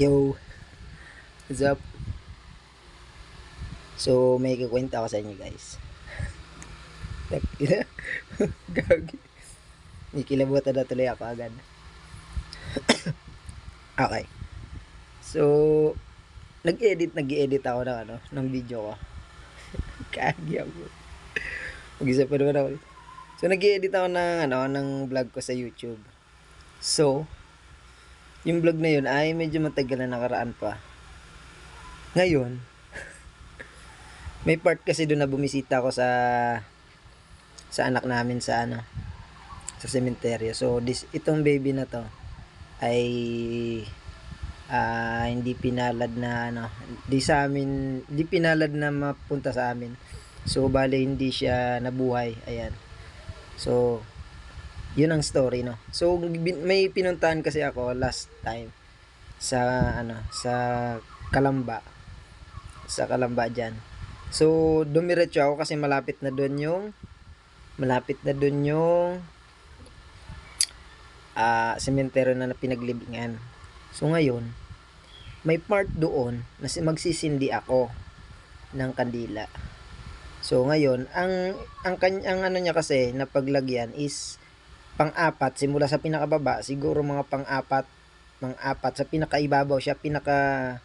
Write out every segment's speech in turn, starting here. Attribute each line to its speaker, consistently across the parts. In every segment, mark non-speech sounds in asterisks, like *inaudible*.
Speaker 1: Yo, what's up? So, may kukwenta ako sa inyo guys. *laughs* Gagi. May kilabutan na tuloy ako agad. *coughs* okay. So, nag-edit, nag-edit ako ng ano, ng video ko. *laughs* Kagi ako. Mag-isa pa naman ako. So, nag-edit ako ng, ano, ng vlog ko sa YouTube. So, yung vlog na yun ay medyo matagal na nakaraan pa. Ngayon, *laughs* may part kasi doon na bumisita ako sa sa anak namin sa ano sa sementeryo. So this itong baby na to ay ah, hindi pinalad na ano, di sa amin, di pinalad na mapunta sa amin. So bale hindi siya nabuhay. Ayan. So yun ang story no. So may pinuntahan kasi ako last time sa ano sa Kalamba. Sa Kalamba diyan. So dumiretso ako kasi malapit na doon yung malapit na doon yung ah sementeryo na pinaglibingan. So ngayon, may part doon na si- magsisindi ako ng kandila. So ngayon, ang ang kany- ang ano niya kasi na paglagyan is pang-apat simula sa pinakababa, siguro mga pang-apat, pang-apat sa pinakaibabaw siya, pinaka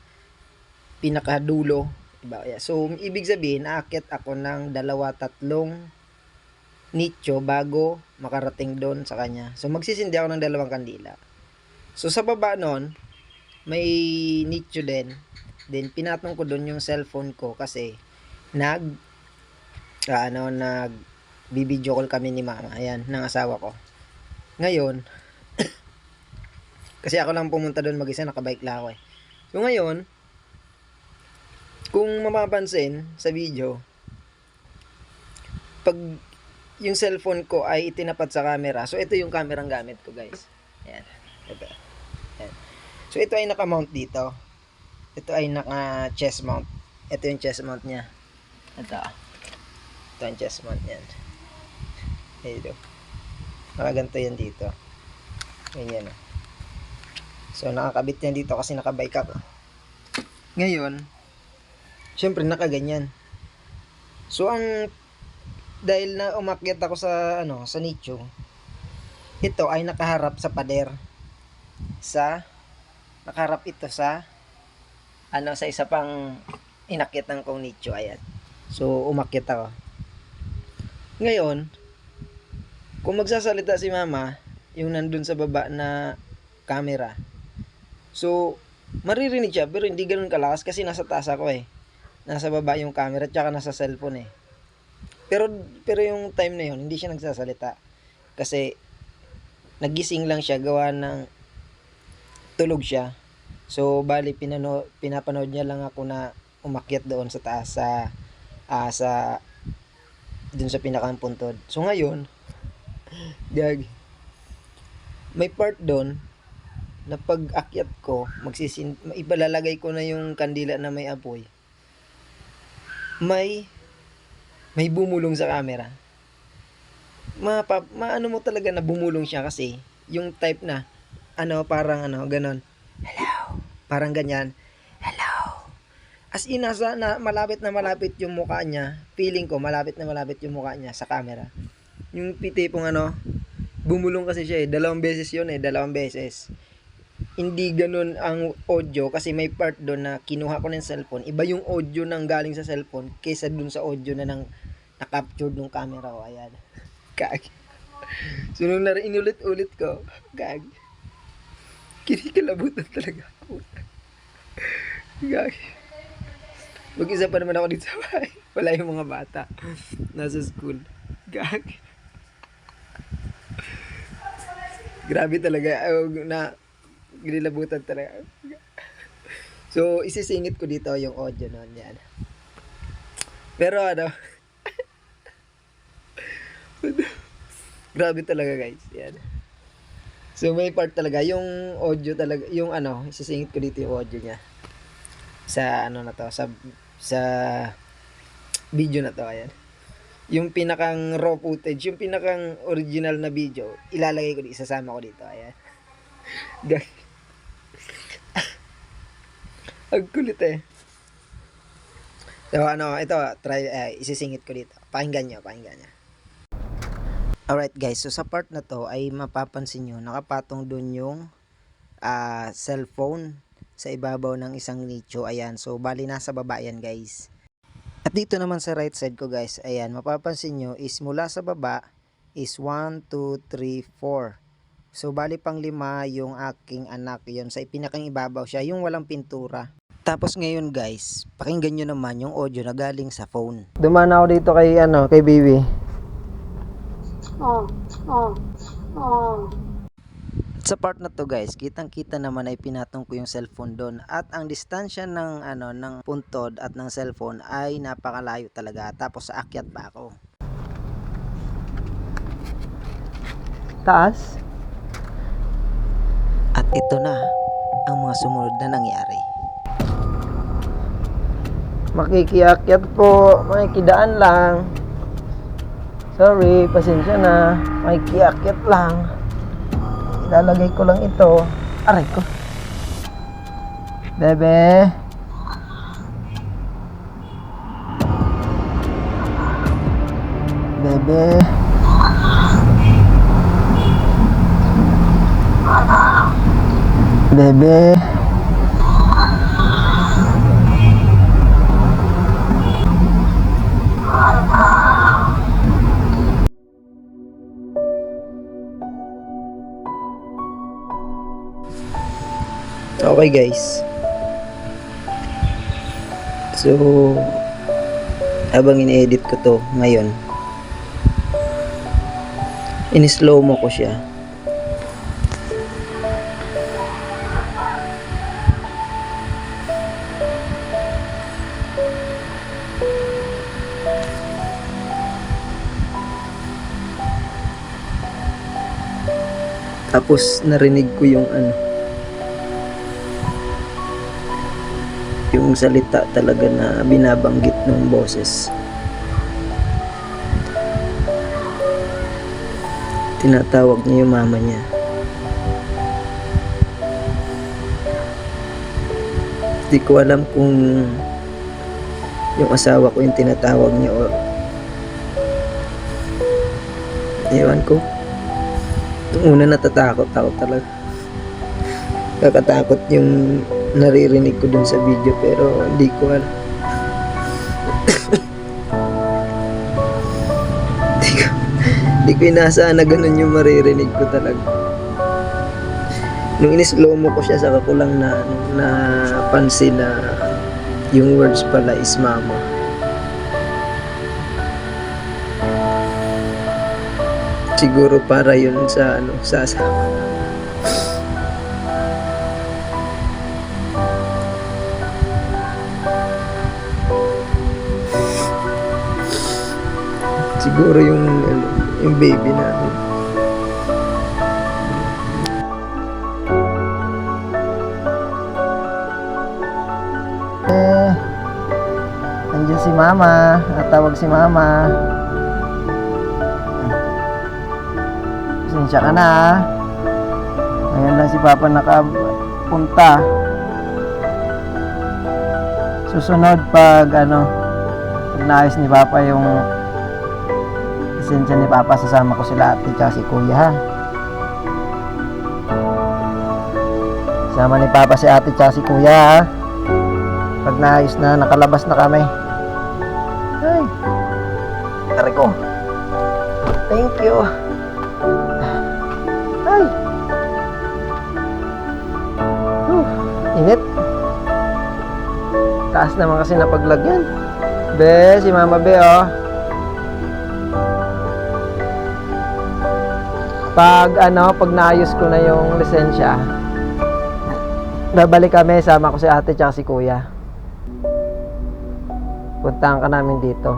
Speaker 1: pinakadulo. Diba? Yeah. So ibig sabihin, aakyat ako ng dalawa, tatlong nicho bago makarating doon sa kanya. So magsisindi ako ng dalawang kandila. So sa baba noon, may nicho din. Then pinatong ko doon yung cellphone ko kasi nag ah, ano nag bibideo call kami ni mama. Ayan, ng asawa ko. Ngayon, *coughs* kasi ako lang pumunta doon mag-isa, nakabike lang ako eh. So ngayon, kung mapapansin sa video, pag yung cellphone ko ay itinapat sa camera, so ito yung camera ang gamit ko guys. Ayan. Ito. Ayan. So ito ay naka-mount dito. Ito ay naka-chest mount. Ito yung chest mount niya. Ito. Ito ang chest mount niyan. Ito. Nakaganto yan dito. Ganyan. oh. So, nakakabit yan dito kasi nakabike ako. Ngayon, syempre nakaganyan. So, ang dahil na umakyat ako sa ano, sa nicho, ito ay nakaharap sa pader. Sa nakaharap ito sa ano sa isa pang inakyatan kong nicho ayan. So, umakyat ako. Ngayon, kung magsasalita si mama, yung nandun sa baba na camera, so, maririnig siya, pero hindi ganun kalakas kasi nasa taas ako eh. Nasa baba yung camera, tsaka nasa cellphone eh. Pero, pero yung time na yun, hindi siya nagsasalita. Kasi, nagising lang siya, gawa ng tulog siya. So, bali, pinano, pinapanood niya lang ako na umakyat doon sa taas sa, ah, sa, dun sa pinakang. So, ngayon, gag, may part doon, na pag akyat ko, magsisin, ipalalagay ko na yung kandila na may apoy. May, may bumulong sa camera. Mapa, maano mo talaga na bumulong siya kasi, yung type na, ano, parang ano, ganon. Hello. Parang ganyan. Hello. As in, nasa, na, malapit na malapit yung mukha niya. Feeling ko, malapit na malapit yung mukha niya sa camera. Yung pitipong ano, bumulong kasi siya eh. Dalawang beses yun eh, dalawang beses. Hindi ganun ang audio kasi may part doon na kinuha ko ng cellphone. Iba yung audio nang galing sa cellphone kaysa dun sa audio na nang na-captured ng camera ko. Ayan. *laughs* Kag. So, nung nar- inulit-ulit ko, kag. Kinikalabutan talaga ako. Gag. Mag-isa pa naman ako dito sa bahay. *laughs* Wala yung mga bata. Nasa school. Gag. Grabe talaga. Oh, na, ginilabutan talaga. So, isisingit ko dito yung audio nun. Yan. Pero ano, *laughs* grabe talaga guys. Yan. So, may part talaga. Yung audio talaga, yung ano, isisingit ko dito yung audio niya. Sa ano na to, sa, sa video na to. Ayan. Yung pinakang raw footage, yung pinakang original na video, ilalagay ko dito, isasama ko dito. Ayan. *laughs* Ang kulit eh. So ano, ito, try, eh, isisingit ko dito. Pakinggan nyo, pakinggan nyo. Alright guys, so sa part na to ay mapapansin nyo, nakapatong dun yung ah, cellphone sa ibabaw ng isang nicho. Ayan, so bali nasa baba yan guys. Dito naman sa right side ko guys, ayan, mapapansin nyo is mula sa baba is 1, 2, 3, 4. So bali pang lima yung aking anak yon sa pinakang ibabaw siya, yung walang pintura. Tapos ngayon guys, pakinggan nyo naman yung audio na galing sa phone. Dumaan ako dito kay ano, kay baby.
Speaker 2: Oh, oh, oh.
Speaker 1: Sa part na to guys, kitang-kita naman ay pinatong ko yung cellphone doon at ang distansya ng ano ng puntod at ng cellphone ay napakalayo talaga tapos aakyat pa ako. Taas. At ito na ang mga sumunod na nangyari. Makikiakyat po, makikidaan lang. Sorry, pasensya na. Makikiakyat lang. Ilalagay ko lang ito. Aray ko. Bebe. Bebe. Bebe. Okay guys. So habang ini-edit ko to ngayon in-slow mo ko siya. Tapos narinig ko yung ano yung salita talaga na binabanggit ng boses. Tinatawag niya yung mama niya. Hindi ko alam kung yung asawa ko yung tinatawag niya o Ewan ko. Yung una natatakot ako talaga. Kakatakot yung naririnig ko dun sa video pero hindi ko alam. *coughs* Hindi ko, hindi ko inaasahan na ganun yung maririnig ko talaga. Nung inislow mo ko siya, saka ko lang na, napansin na yung words pala is mama. Siguro para yun sa ano, sa asawa. Siguro yung ano, yung baby namin. Eh, nandiyan si mama. Natawag si mama. Pasensya ka na ah. Ngayon lang si papa nakapunta. Susunod pag ano, pag naayos ni papa yung lisensya ni Papa, sasama ko sila tsaka si Kuya ha. Sama ni Papa si ate tsaka si Kuya ha. Pag naayos na, nakalabas na kami. Ay. Tari ko. Thank you. Ay. Whew. Init. Taas naman kasi napaglagyan. Be, si Mama Be oh. Pag ano, pag naayos ko na yung lisensya, babalik kami, sama ko si ate tsaka si kuya. Puntahan ka namin dito.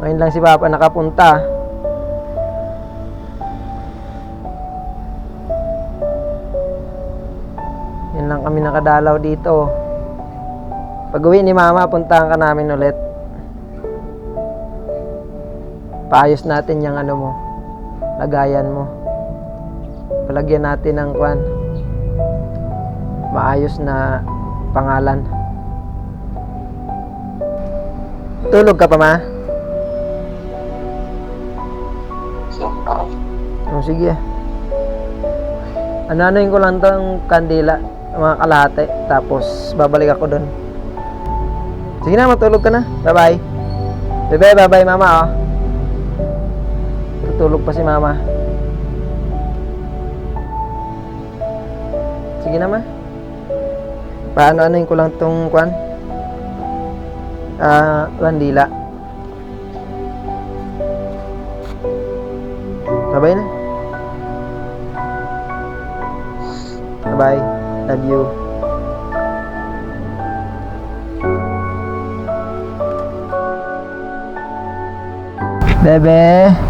Speaker 1: Ngayon lang si Papa nakapunta. Yan lang kami nakadalaw dito. Pag uwi ni Mama, puntahan ka namin ulit. Paayos natin yung ano mo lagayan mo. Palagyan natin ng kwan. Maayos na pangalan. Tulog ka pa, ma? Oh, sige. Ano-anoin ko lang tong kandila, mga kalahati. Tapos, babalik ako doon. Sige na, matulog ka na. Bye-bye. Bye-bye, bye-bye, mama, oh. Tutulog pa si mama. Sige na, ma. Paano anoin ko lang tong kwan? Ah, kandila. Bye-bye na. Bye-bye. Love you. Bebe.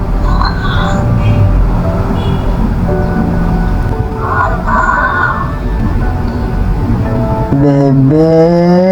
Speaker 1: Bebe.